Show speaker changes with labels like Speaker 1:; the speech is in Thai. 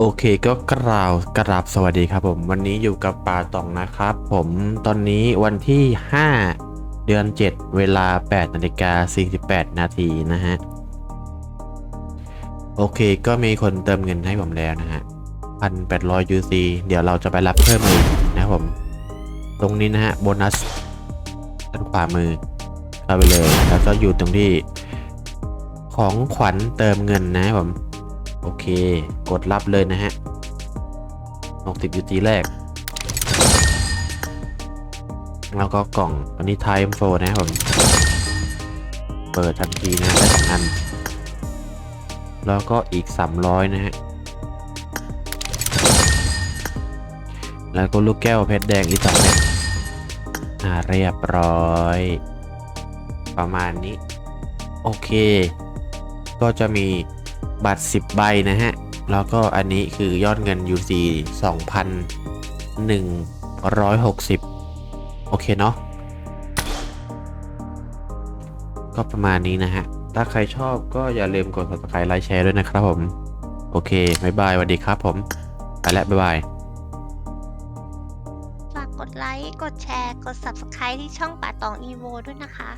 Speaker 1: โอเคก็กราบกราบสวัสดีครับผม วันนี้อยู่กับปาตองนะครับ ผมตอนนี้วันที่ 5 เดือน 7 เวลา 8นาฬิกา48 นาทีนะฮะ โอเคก็มีคนเติมเงินให้ผมแล้วนะฮะ 1,800 UC เดี๋ยวเราจะไปรับเพิ่มอีกนะผม ตรงนี้นะฮะ โบนัสด้านขวามือเข้าไปเลย แล้วก็อยู่ตรงที่ของขวัญเติมเงินนะผม โอเค กดรับเลยนะฮะ 60 UT แรก แล้วก็กล่องอันนี้ Time 4นะครับผม เปิดทันทีนะได้สองอัน แล้วก็อีก 300 นะฮะ แล้วก็ลูกแก้วเพชรแดงอีกสองเม็ดอ่าเรียบร้อย ประมาณนี้ โอเค ก็จะมี บัตร 10 ใบนะฮะ แล้วก็อันนี้คือยอดเงิน UC 2,160 โอเคเนาะ ก็ประมาณนี้นะฮะ ถ้าใครชอบก็อย่าลืมกด subscribe ไลค์แชร์ด้วยนะครับผม โอเค บ๊ายบายสวัสดีครับผม ไปแล้ว บ๊ายบาย
Speaker 2: ฝากกดไลค์ กดแชร์ กด Subscribe ที่ช่องป่าตองอีโวด้วยนะคะ